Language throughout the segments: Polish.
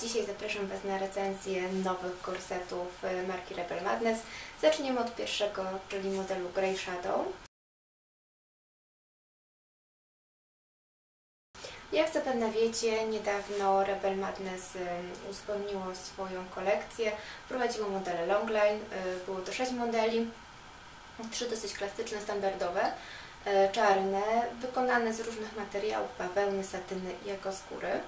Dzisiaj zapraszam Was na recenzję nowych korsetów e, marki Rebel Madness. Zaczniemy od pierwszego, czyli modelu Grey Shadow. Jak zapewne wiecie, niedawno Rebel Madness e, uzupełniło swoją kolekcję. Prowadziło modele Longline, e, było to 6 modeli, trzy dosyć klasyczne, standardowe, czarne, wykonane z różnych materiałów, bawełny, satyny i ekoskóry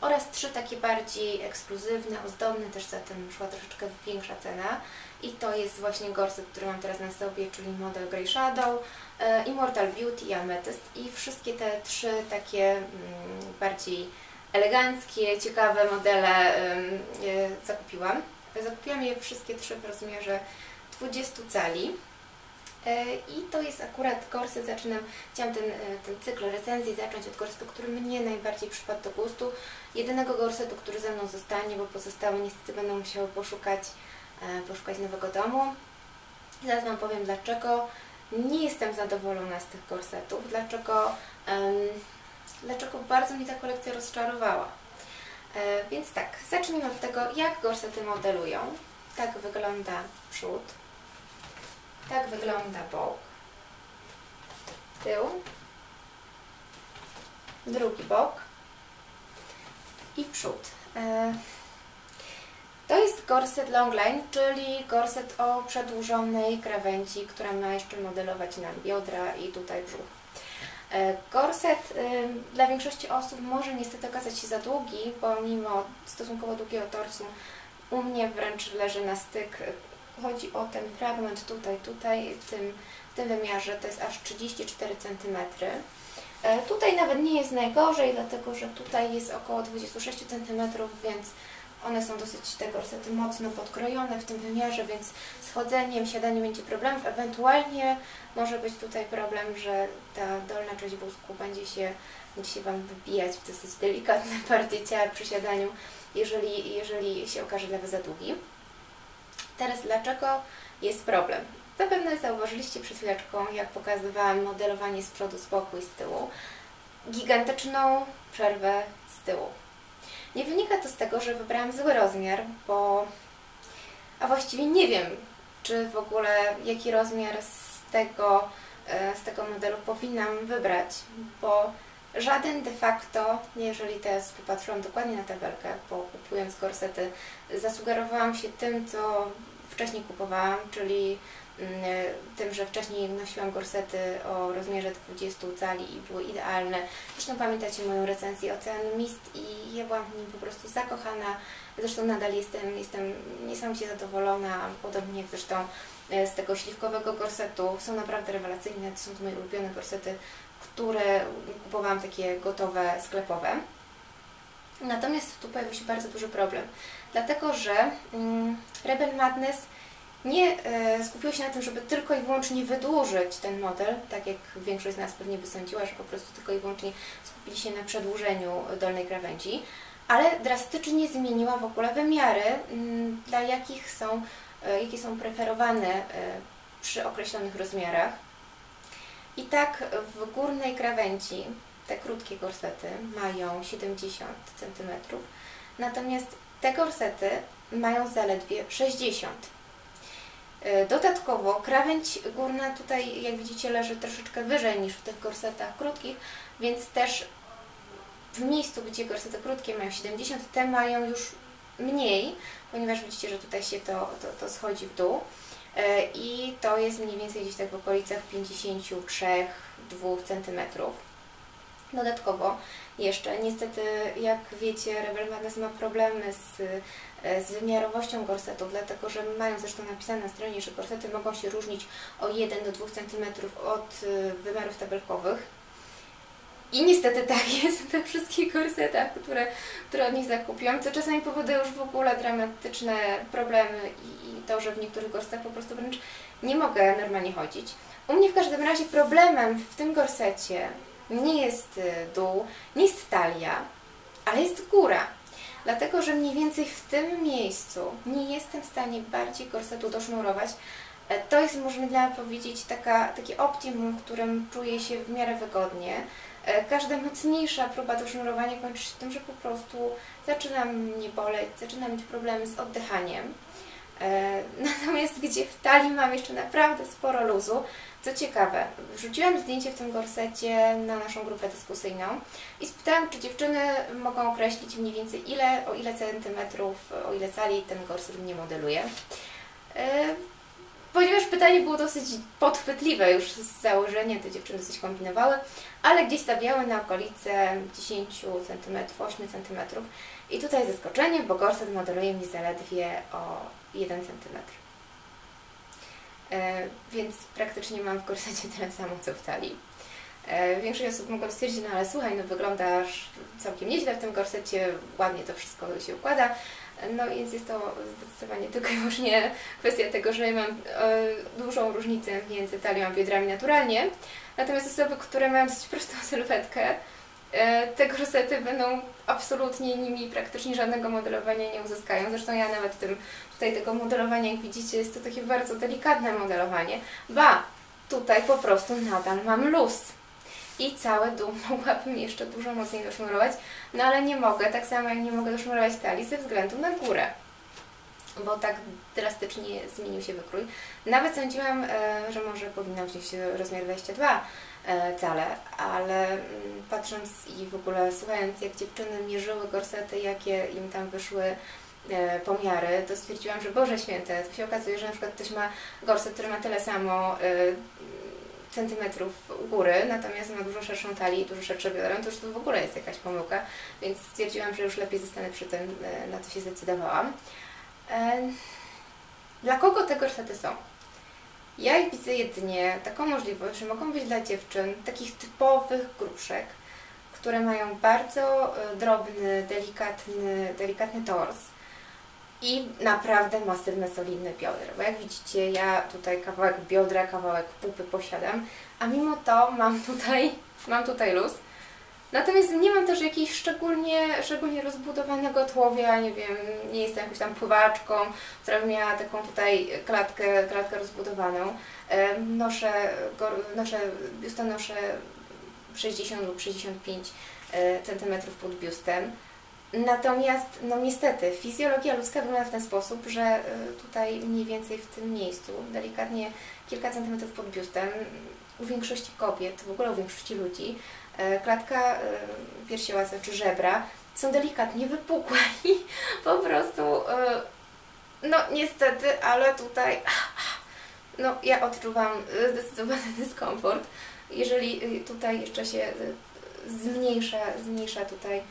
oraz trzy takie bardziej ekskluzywne, ozdobne, też za tym szła troszeczkę większa cena i to jest właśnie gorset, który mam teraz na sobie, czyli model Grey Shadow, e, Immortal Beauty i Amethyst i wszystkie te trzy takie mm, bardziej eleganckie, ciekawe modele e, zakupiłam. Zakupiłam je wszystkie trzy w rozmiarze 20 cali. E, I to jest akurat korset, zaczynam, chciałam ten, ten cykl recenzji zacząć od korsetu, który mnie najbardziej przypadł do gustu jedynego gorsetu, który ze mną zostanie, bo pozostałe niestety będą musiały poszukać, e, poszukać nowego domu. Zaraz Wam powiem dlaczego nie jestem zadowolona z tych gorsetów, dlaczego, dlaczego bardzo mi ta kolekcja rozczarowała. E, więc tak, zacznijmy od tego, jak gorsety modelują. Tak wygląda przód, tak wygląda bok, tył, drugi bok, i przód. E, to jest gorset longline, czyli gorset o przedłużonej krawędzi, która ma jeszcze modelować nam biodra i tutaj brzuch. Gorset e, dla większości osób może niestety okazać się za długi, pomimo stosunkowo długiego torsu u mnie wręcz leży na styk. Chodzi o ten fragment tutaj, tutaj, w tym, w tym wymiarze, to jest aż 34 cm. E, tutaj nawet nie jest najgorzej, dlatego że tutaj jest około 26 cm, więc one są dosyć te gorsety mocno podkrojone w tym wymiarze, więc z chodzeniem, siadaniem będzie problemów. Ewentualnie może być tutaj problem, że ta dolna część wózku będzie się, będzie się Wam wybijać w dosyć delikatne partie ciała przy siadaniu, jeżeli, jeżeli się okaże dla Was za długi. Teraz dlaczego jest problem? Zapewne zauważyliście przed chwileczką, jak pokazywałam modelowanie z przodu, z boku i z tyłu, gigantyczną przerwę z tyłu. Nie wynika to z tego, że wybrałam zły rozmiar, bo... A właściwie nie wiem, czy w ogóle jaki rozmiar z tego, e, z tego modelu powinnam wybrać, bo żaden de facto, jeżeli teraz popatrzyłam dokładnie na tabelkę, bo kupując gorsety, zasugerowałam się tym, co wcześniej kupowałam, czyli Mm, tym, że wcześniej nosiłam gorsety o rozmiarze 20 cali i były idealne. Zresztą pamiętacie moją recenzję Ocean Mist i ja byłam w nim po prostu zakochana. Zresztą nadal jestem, jestem niesamowicie zadowolona, podobnie jak zresztą z tego śliwkowego gorsetu. Są naprawdę rewelacyjne, to są to moje ulubione gorsety, które kupowałam takie gotowe, sklepowe. Natomiast tu pojawił się bardzo duży problem, dlatego że mm, Rebel Madness nie e, skupiło się na tym, żeby tylko i wyłącznie wydłużyć ten model, tak jak większość z nas pewnie by sądziła, że po prostu tylko i wyłącznie skupili się na przedłużeniu dolnej krawędzi, ale drastycznie zmieniła w ogóle wymiary, mm, dla jakich są, e, jakie są preferowane e, przy określonych rozmiarach. I tak w górnej krawędzi te krótkie gorsety mają 70 cm, natomiast te gorsety mają zaledwie 60 cm. E, dodatkowo krawędź górna tutaj, jak widzicie, leży troszeczkę wyżej niż w tych gorsetach krótkich, więc też w miejscu, gdzie gorsety krótkie mają 70, te mają już mniej, ponieważ widzicie, że tutaj się to, to, to schodzi w dół e, i to jest mniej więcej gdzieś tak w okolicach 53-2 cm. Dodatkowo jeszcze, niestety, jak wiecie, Rebel Madness ma problemy z E, z wymiarowością gorsetu, dlatego że mają zresztą napisane na stronie, że gorsety mogą się różnić o 1 do 2 cm od e, wymiarów tabelkowych. I niestety tak jest we wszystkich gorsetach, które, które od nich zakupiłam, co czasami powoduje już w ogóle dramatyczne problemy i, i to, że w niektórych gorsetach po prostu wręcz nie mogę normalnie chodzić. U mnie w każdym razie problemem w tym gorsecie nie jest e, dół, nie jest talia, ale jest góra dlatego że mniej więcej w tym miejscu nie jestem w stanie bardziej korsetu dosznurować, E, to jest, można powiedzieć, taka, takie optimum, w którym czuję się w miarę wygodnie. E, każda mocniejsza próba do sznurowania kończy się tym, że po prostu zaczyna mnie boleć, zaczyna mieć problemy z oddychaniem. E, natomiast gdzie w talii mam jeszcze naprawdę sporo luzu, co ciekawe, wrzuciłam zdjęcie w tym gorsecie na naszą grupę dyskusyjną i spytałam, czy dziewczyny mogą określić mniej więcej ile, o ile centymetrów, o ile cali ten gorset mnie modeluje. Ponieważ pytanie było dosyć podchwytliwe już z założenia, te dziewczyny dosyć kombinowały, ale gdzieś stawiały na okolice 10 cm, 8 cm. I tutaj zaskoczenie, bo gorset modeluje mi zaledwie o 1 cm. E, więc praktycznie mam w korsecie tyle samo co w talii. E, większość osób mogą stwierdzić, no ale słuchaj, no wyglądasz całkiem nieźle w tym korsecie, ładnie to wszystko się układa. No więc jest to zdecydowanie tylko i wyłącznie kwestia tego, że mam e, dużą różnicę między talią a biodrami naturalnie. Natomiast osoby, które mają dość prostą sylwetkę, E, te korsety będą absolutnie nimi praktycznie żadnego modelowania nie uzyskają. Zresztą ja nawet tym, tutaj tego modelowania, jak widzicie, jest to takie bardzo delikatne modelowanie. Ba, tutaj po prostu nadal mam luz. I cały dół mogłabym jeszcze dużo mocniej dosznurować, no ale nie mogę, tak samo jak nie mogę dosznurować talii ze względu na górę bo tak drastycznie zmienił się wykrój. Nawet sądziłam, e, że może powinnam wziąć rozmiar 22, E, cale, ale mm, patrząc i w ogóle słuchając, jak dziewczyny mierzyły gorsety, jakie im tam wyszły e, pomiary, to stwierdziłam, że Boże Święte, to się okazuje, że na przykład ktoś ma gorset, który ma tyle samo centymetrów u góry, natomiast ma dużo szerszą talię i dużo szersze biodra, to już to w ogóle jest jakaś pomyłka, więc stwierdziłam, że już lepiej zostanę przy tym, na co się zdecydowałam. Dla kogo te gorsety są? Ja widzę jedynie taką możliwość, że mogą być dla dziewczyn takich typowych gruszek, które mają bardzo e, drobny, delikatny, delikatny tors i naprawdę masywne, solidne biodra. Bo jak widzicie, ja tutaj kawałek biodra, kawałek pupy posiadam, a mimo to mam tutaj, mam tutaj luz. Natomiast nie mam też jakiejś szczególnie, szczególnie rozbudowanego tłowia, nie wiem, nie jestem jakąś tam pływaczką, która miała taką tutaj klatkę, klatkę rozbudowaną. Noszę, noszę, biustonoszę 60 lub 65 e, cm pod biustem. Natomiast, no niestety, fizjologia ludzka wygląda w ten sposób, że e, tutaj mniej więcej w tym miejscu, delikatnie kilka centymetrów pod biustem, u większości kobiet, w ogóle u większości ludzi, E, klatka e, piersiowa, czy żebra są delikatnie wypukłe i po prostu no niestety, ale tutaj no ja odczuwam zdecydowany dyskomfort. Jeżeli tutaj jeszcze się zmniejsza, zmniejsza tutaj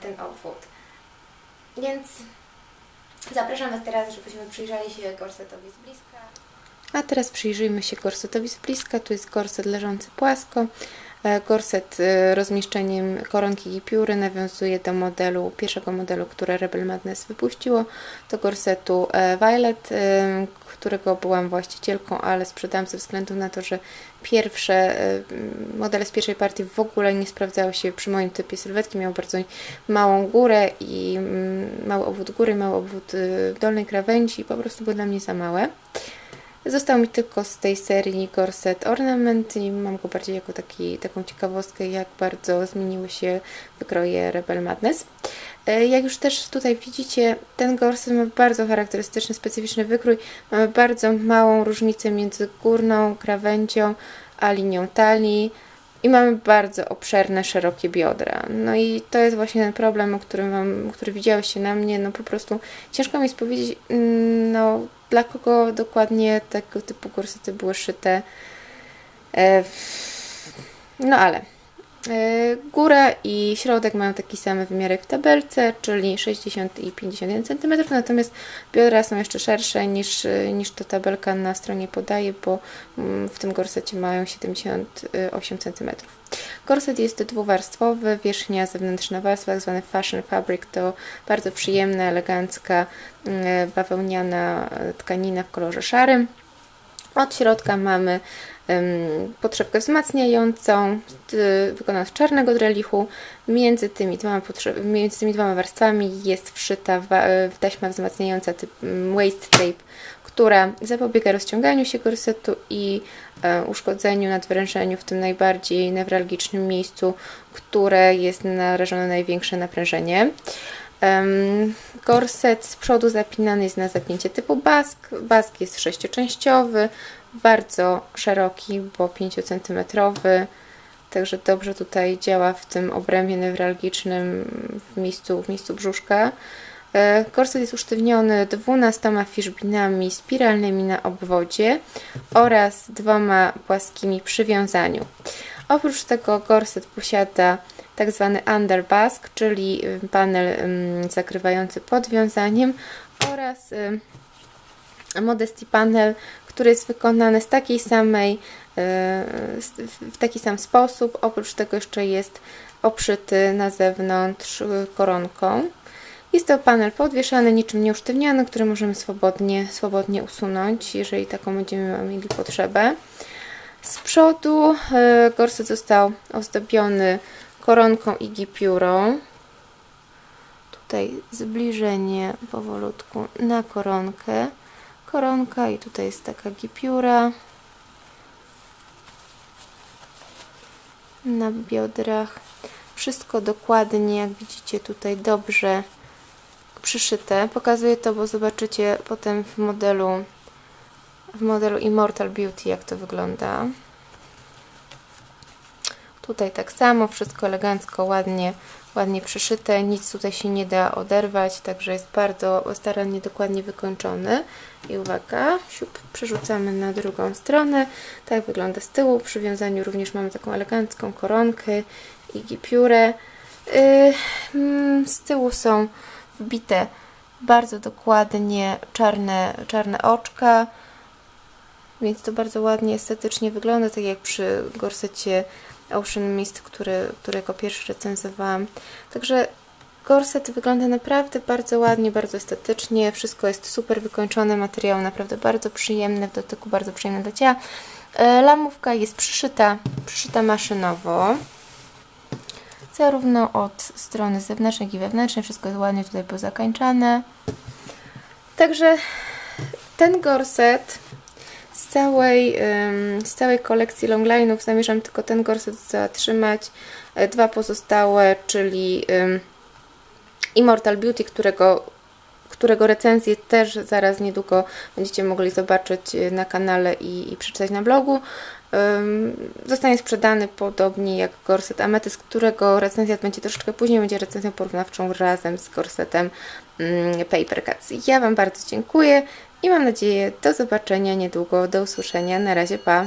ten obwód. Więc zapraszam Was teraz, żebyśmy przyjrzeli się gorsetowi z bliska. A teraz przyjrzyjmy się gorsetowi z bliska. Tu jest gorset leżący płasko. E, gorset e, rozmieszczeniem koronki i pióry nawiązuje do modelu, pierwszego modelu, które Rebel Madness wypuściło, do gorsetu e, Violet, którego byłam właścicielką, ale sprzedałam ze względu na to, że pierwsze modele z pierwszej partii w ogóle nie sprawdzały się przy moim typie sylwetki, miał bardzo małą górę i mały obwód góry, mały obwód dolnej krawędzi i po prostu były dla mnie za małe. Został mi tylko z tej serii Corset Ornament i mam go bardziej jako taki, taką ciekawostkę, jak bardzo zmieniły się wykroje Rebel Madness. E, jak już też tutaj widzicie, ten gorset ma bardzo charakterystyczny, specyficzny wykrój. Mamy bardzo małą różnicę między górną krawędzią a linią talii i mamy bardzo obszerne, szerokie biodra. No i to jest właśnie ten problem, o którym wam, który widziałyście na mnie. No po prostu ciężko mi jest powiedzieć, mm, no dla kogo dokładnie tego typu kursety były szyte. E, no ale e, góra i środek mają taki sam wymiar jak w tabelce, czyli 60 i 51 cm, natomiast biodra są jeszcze szersze niż, niż to tabelka na stronie podaje, bo mm, w tym gorsecie mają 78 cm. Korset jest dwuwarstwowy, wierzchnia, zewnętrzna warstwa, tak fashion fabric, to bardzo przyjemna, elegancka, mm, bawełniana tkanina w kolorze szarym. Od środka mamy podszewkę wzmacniającą wykonana z czarnego drelichu. Między tymi, dwoma między tymi dwoma warstwami jest wszyta taśma wzmacniająca typ waist tape, która zapobiega rozciąganiu się gorsetu i e, uszkodzeniu, nadwyrężeniu w tym najbardziej newralgicznym miejscu, które jest narażone na największe naprężenie. Gorset z przodu zapinany jest na zapięcie typu bask. Bask jest sześcioczęściowy, bardzo szeroki, bo 5 cm. Także dobrze tutaj działa w tym obrębie newralgicznym w miejscu, w miejscu brzuszka. Korset jest usztywniony 12 fiszbinami spiralnymi na obwodzie oraz dwoma płaskimi przywiązaniu. Oprócz tego gorset posiada tak zwany underbask, czyli panel zakrywający podwiązaniem oraz modesty panel, który jest wykonany z takiej samej, w taki sam sposób. Oprócz tego jeszcze jest obszyty na zewnątrz koronką. Jest to panel podwieszany, niczym nieusztywniany, który możemy swobodnie, swobodnie usunąć, jeżeli taką będziemy mieli potrzebę. Z przodu e, gorset został ozdobiony koronką i gipiurą. Tutaj zbliżenie powolutku na koronkę. Koronka i tutaj jest taka gipiura. Na biodrach. Wszystko dokładnie, jak widzicie tutaj dobrze przyszyte. Pokazuję to, bo zobaczycie potem w modelu w modelu Immortal Beauty jak to wygląda. Tutaj tak samo, wszystko elegancko, ładnie, ładnie przyszyte, nic tutaj się nie da oderwać, także jest bardzo starannie, dokładnie wykończony. I uwaga, siup, przerzucamy na drugą stronę. Tak wygląda z tyłu. Przy wiązaniu również mamy taką elegancką koronkę i gipiurę. Yy, z tyłu są wbite bardzo dokładnie czarne, czarne oczka, więc to bardzo ładnie, estetycznie wygląda, tak jak przy gorsecie Ocean Mist, który, który jako pierwszy recenzowałam. Także gorset wygląda naprawdę bardzo ładnie, bardzo estetycznie, wszystko jest super wykończone, materiał naprawdę bardzo przyjemny w dotyku, bardzo przyjemny do ciała. E, lamówka jest przyszyta, przyszyta maszynowo zarówno od strony zewnętrznej, jak i wewnętrznej. Wszystko jest ładnie tutaj pozakańczane. Także ten gorset z całej, z całej kolekcji longline'ów zamierzam tylko ten gorset zatrzymać. E, dwa pozostałe, czyli Immortal Beauty, którego, którego recenzję też zaraz niedługo będziecie mogli zobaczyć na kanale i, i przeczytać na blogu zostanie sprzedany podobnie jak gorset Ametys, którego recenzja będzie troszeczkę później, będzie recenzją porównawczą razem z gorsetem mm, Paper Cuts. Ja Wam bardzo dziękuję i mam nadzieję do zobaczenia niedługo, do usłyszenia. Na razie, pa!